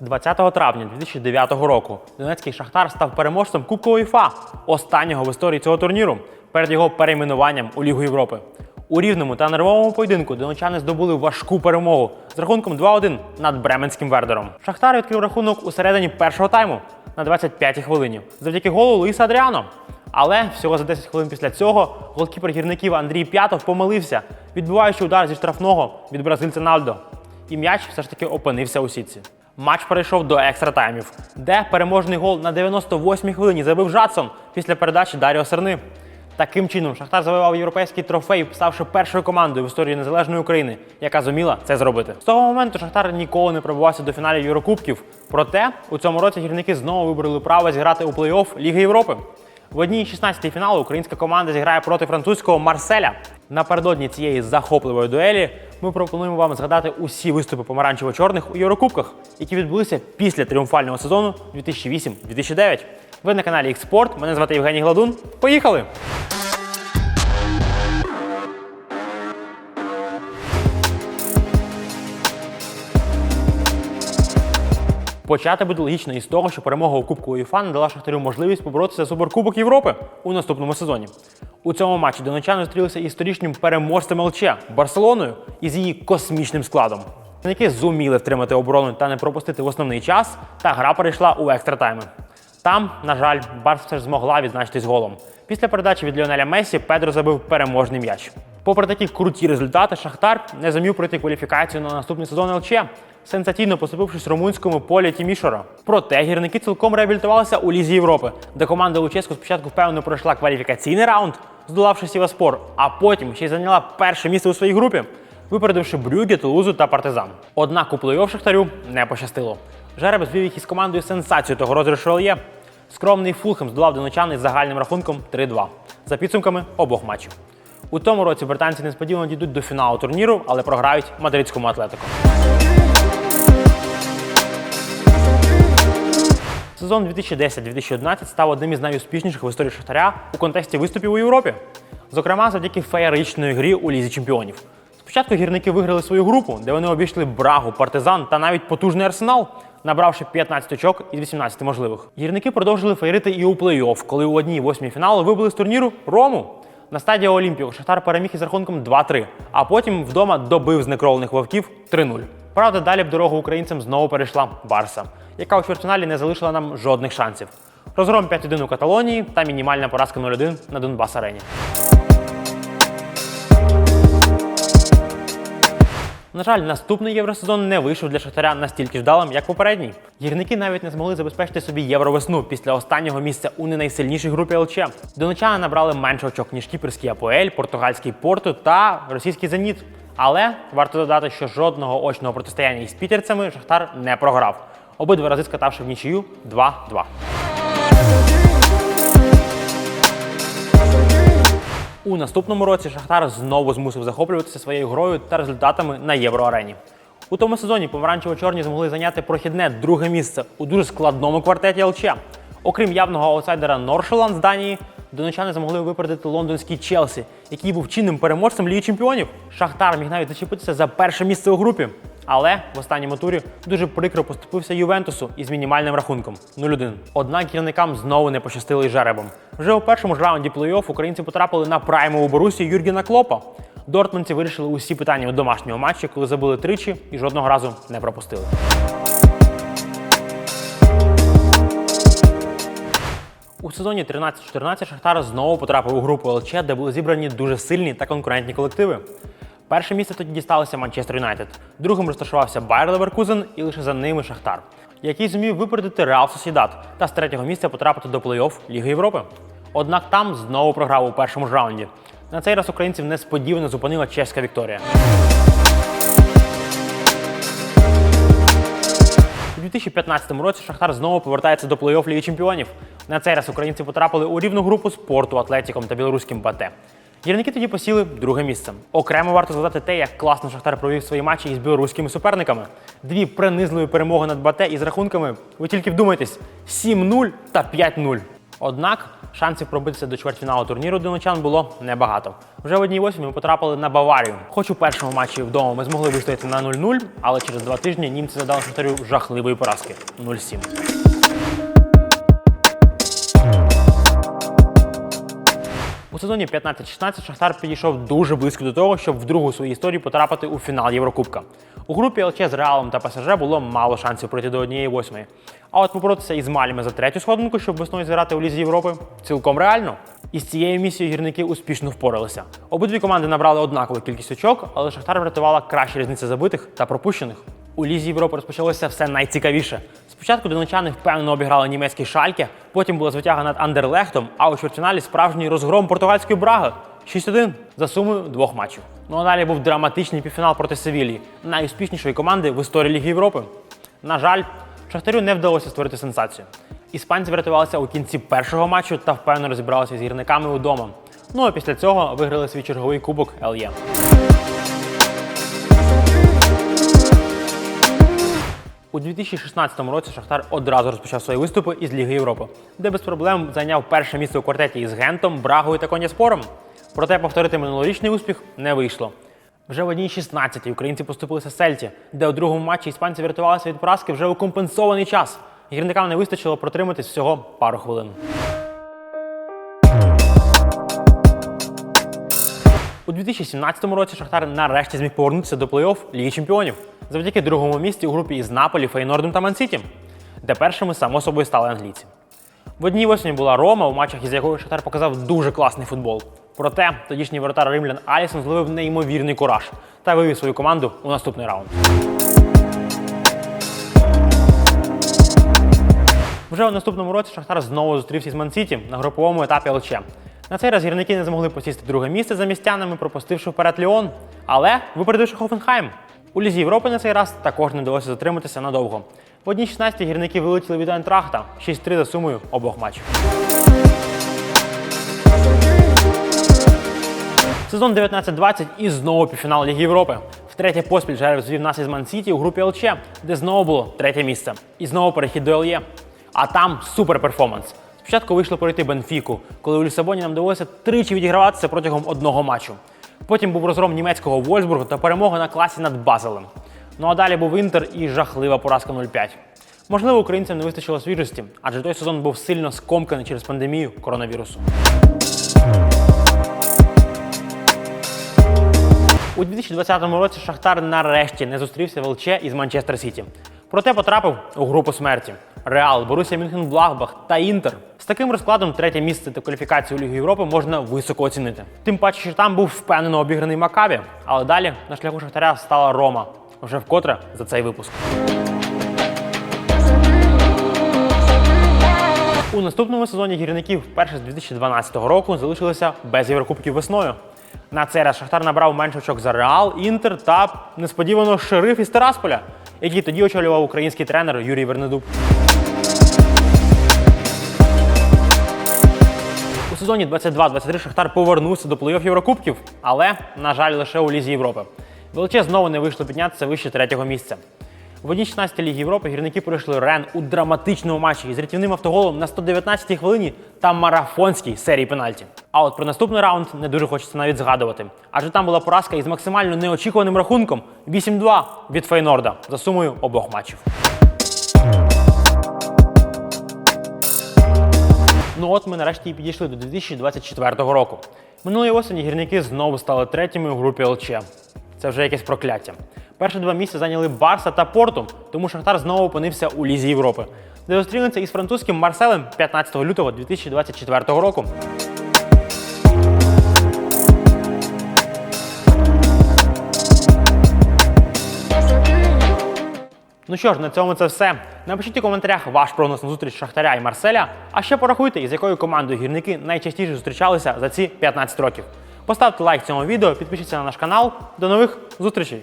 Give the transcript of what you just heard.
20 травня 2009 року Донецький Шахтар став переможцем Кубку УЄФА, останнього в історії цього турніру, перед його перейменуванням у Лігу Європи. У рівному та нервовому поєдинку донечани здобули важку перемогу з рахунком 2-1 над Бременським Вердером. Шахтар відкрив рахунок у середині першого тайму на 25-й хвилині завдяки голу Луїса Адріано. Але всього за 10 хвилин після цього голкіпер гірників Андрій П'ятов помилився, відбиваючи удар зі штрафного від бразильця Нальдо. І м'яч все ж таки опинився у сітці. Матч перейшов до екстра таймів, де переможний гол на 98-й хвилині забив Жадсон після передачі Даріо Серни. Таким чином, Шахтар завоював європейський трофей, ставши першою командою в історії незалежної України, яка зуміла це зробити. З того моменту Шахтар ніколи не пробувався до фіналів Єврокубків. Проте у цьому році гірники знову вибрали право зіграти у плей-офф Ліги Європи. В одній 16 фіналу українська команда зіграє проти французького Марселя. Напередодні цієї захопливої дуелі ми пропонуємо вам згадати усі виступи помаранчево-чорних у Єврокубках, які відбулися після тріумфального сезону 2008-2009. Ви на каналі Експорт. Мене звати Євгеній Гладун. Поїхали! Почати буде логічно із того, що перемога у Кубку УЄФА надала Шахтарю можливість поборотися за Суперкубок Європи у наступному сезоні. У цьому матчі донечани зустрілися із торічнім переможцем ЛЧ Барселоною із її космічним складом. Які зуміли втримати оборону та не пропустити в основний час, та гра перейшла у екстра тайми. Там, на жаль, Барс все ж змогла відзначитись голом. Після передачі від Ліонеля Месі Педро забив переможний м'яч. Попри такі круті результати, Шахтар не зумів пройти кваліфікацію на наступний сезон ЛЧ, сенсаційно поступившись румунському полі Тімішора. Проте гірники цілком реабілітувалися у Лізі Європи, де команда Луческу спочатку впевнено пройшла кваліфікаційний раунд, здолавши Сіваспор, а потім ще й зайняла перше місце у своїй групі, випередивши Брюге, Тулузу та Партизан. Однак у плей-офф Шахтарю не пощастило. Жереб звів їх із командою сенсацію того розіграшу ЛЄ. Скромний Фулхем здолав донечан із загальним рахунком 3-2 за підсумками обох матчів. У тому році британці несподівано дійдуть до фіналу турніру, але програють мадридському атлетику. Сезон 2010-2011 став одним із найуспішніших в історії Шахтаря у контексті виступів у Європі. Зокрема, завдяки феєричної грі у Лізі Чемпіонів. Спочатку гірники виграли свою групу, де вони обійшли Брагу, партизан та навіть потужний арсенал, набравши 15 очок із 18 можливих. Гірники продовжили феєрити і у плей-офф, коли у одній восьмій фіналу вибили з турніру Рому. На стадії Олімпіо Шахтар переміг із рахунком 2-3, а потім вдома добив знекровлених вовків 3-0. Правда, далі б дорогу українцям знову перейшла Барса, яка у чвертьфіналі не залишила нам жодних шансів. Розгром 5-1 у Каталонії та мінімальна поразка 0-1 на Донбас Арені. На жаль, наступний євросезон не вийшов для Шахтаря настільки вдалим, як попередній. Гірники навіть не змогли забезпечити собі євровесну після останнього місця у не найсильнішій групі ЛЧ. Донечани набрали менше очок, ніж кіпрський АПЛ, португальський Порту та російський Зеніт. Але варто додати, що жодного очного протистояння із пітерцями Шахтар не програв. Обидва рази скатавши в нічию 2-2. У наступному році Шахтар знову змусив захоплюватися своєю грою та результатами на євроарені. У тому сезоні помаранчево-чорні змогли зайняти прохідне друге місце у дуже складному квартеті ЛЧ. Окрім явного аутсайдера Норшеланд з Данії, донечани змогли випередити лондонський Челсі, який був чинним переможцем Ліги Чемпіонів. Шахтар міг навіть зачепитися за перше місце у групі. Але в останньому турі дуже прикро поступився Ювентусу із мінімальним рахунком 0-1. Однак гірникам знову не пощастило із жеребом. Вже у першому ж раунді плей-офф українці потрапили на праймову Борусі Юргена Клопа. Дортмунці вирішили усі питання у домашньому матчі, коли забили тричі і жодного разу не пропустили. У сезоні 13-14 Шахтар знову потрапив у групу ЛЧ, де були зібрані дуже сильні та конкурентні колективи. Перше місце тоді дісталося Манчестер Юнайтед, другим розташувався Байер Леверкузен і лише за ними Шахтар, який зумів випередити Реал Сосідат та з третього місця потрапити до плей-офф Ліги Європи. Однак там знову програв у першому ж раунді. На цей раз українців несподівано зупинила чеська Вікторія. У 2015 році Шахтар знову повертається до плей-офф Ліги Чемпіонів. На цей раз українці потрапили у рівну групу спорту Атлетіком та білоруським БАТЕ. Гірники тоді посіли друге місце. Окремо варто згадати те, як класно Шахтар провів свої матчі із білоруськими суперниками. Дві принизливі перемоги над БАТЕ із рахунками, ви тільки вдумайтесь, 7-0 та 5-0. Однак шансів пробитися до чвертьфіналу турніру донечан було небагато. Вже в одній восьмій ми потрапили на Баварію. Хоч у першому матчі вдома ми змогли вистояти на 0-0, але через два тижні німці задали Шахтарю жахливої поразки 0-7. Сезоні 15-16 Шахтар підійшов дуже близько до того, щоб в другу своїй історії потрапити у фінал Єврокубка. У групі ЛЧ з Реалом та ПСЖ було мало шансів пройти до однієї восьмої. А от поборотися із Малями за третю сходинку, щоб весною зіграти у Лізі Європи, цілком реально. І з цією місією гірники успішно впоралися. Обидві команди набрали однакову кількість очок, але Шахтар врятувала краща різниця забитих та пропущених. У Лізі Європи розпочалося все найцікавіше. Спочатку донечани впевнено обіграли німецький шальке, потім була звитяга над Андерлехтом, а у чвертьфіналі справжній розгром португальської браги 6-1 за сумою двох матчів. Ну а далі був драматичний півфінал проти Севілії, найуспішнішої команди в історії Ліги Європи. На жаль, Шахтарю не вдалося створити сенсацію. Іспанці врятувалися у кінці першого матчу та впевнено розібралися з гірниками удома. Ну а після цього виграли свій черговий кубок ЛЄ. У 2016 році Шахтар одразу розпочав свої виступи із Ліги Європи, де без проблем зайняв перше місце у квартеті із Гентом, Брагою та Кон'яспором. Проте повторити минулорічний успіх не вийшло. Вже в одній 16 українці поступилися Сельті, де у другому матчі іспанці врятувалися від поразки вже у компенсований час. Гірникам не вистачило протриматись всього пару хвилин. У 2017 році Шахтар нарешті зміг повернутися до плей-офф Ліги Чемпіонів завдяки другому місці у групі із Наполі, Фейнордом та Мансіті, де першими само собою стали англійці. В одній восьмій була Рома, у матчах із якою Шахтар показав дуже класний футбол. Проте тодішній воротар римлян Алісон зловив неймовірний кураж та вивів свою команду у наступний раунд. Вже у наступному році Шахтар знову зустрівся з Мансіті на груповому етапі ЛЧ. На цей раз гірники не змогли посісти друге місце за містянами, пропустивши вперед Ліон, але випередивши Хофенхайм. У Лізі Європи на цей раз також не вдалося затриматися надовго. В одній 16 гірники вилетіли від Айнтрахта 6-3 за сумою обох матчів. Сезон 19-20 і знову півфінал Ліги Європи. Втретє поспіль Жереб звів нас із Ман-Сіті у групі ЛЧ, де знову було третє місце. І знову перехід до ЛЄ. А там супер перформанс. Спочатку вийшло пройти Бенфіку, коли у Лісабоні нам довелося тричі відіграватися протягом одного матчу. Потім був розгром німецького Вольсбургу та перемога на класі над Базелем. Ну а далі був Інтер і жахлива поразка 0-5. Можливо, українцям не вистачило свіжості, адже той сезон був сильно скомканий через пандемію коронавірусу. У 2020 році Шахтар нарешті не зустрівся в ЛЧ із Манчестер Сіті. Проте потрапив у групу смерті. Реал, Борусія Мюнхен-Блахбах та Інтер. З таким розкладом третє місце та кваліфікацію у Лігу Європи можна високо оцінити. Тим паче, що там був впевнено обіграний Макаві, але далі на шляху Шахтаря стала Рома. Вже вкотре за цей випуск. У наступному сезоні гірників вперше з 2012 року залишилися без Єврокубків весною. На цей раз Шахтар набрав менше очок за Реал, Інтер та несподівано шериф із Терасполя, який тоді очолював український тренер Юрій Вернедуб. Сезоні 22-23 Шахтар повернувся до плей-офф Єврокубків, але, на жаль, лише у Лізі Європи. ВЛЧ знову не вийшло піднятися вище третього місця. В одній 16 Ліги Європи гірники пройшли Рен у драматичному матчі із рятівним автоголом на 119-й хвилині та марафонській серії пенальті. А от про наступний раунд не дуже хочеться навіть згадувати, адже там була поразка із максимально неочікуваним рахунком 8-2 від Фейнорда за сумою обох матчів. Ну от ми нарешті і підійшли до 2024 року. Минулої осені гірники знову стали третіми у групі ЛЧ. Це вже якесь прокляття. Перші два місця зайняли Барса та Порту, тому Шахтар знову опинився у Лізі Європи, де зустрінеться із французьким Марселем 15 лютого 2024 року. Ну що ж, на цьому це все. Напишіть у коментарях ваш прогноз на зустріч Шахтаря і Марселя. А ще порахуйте, із якою командою гірники найчастіше зустрічалися за ці 15 років. Поставте лайк цьому відео, підпишіться на наш канал. До нових зустрічей!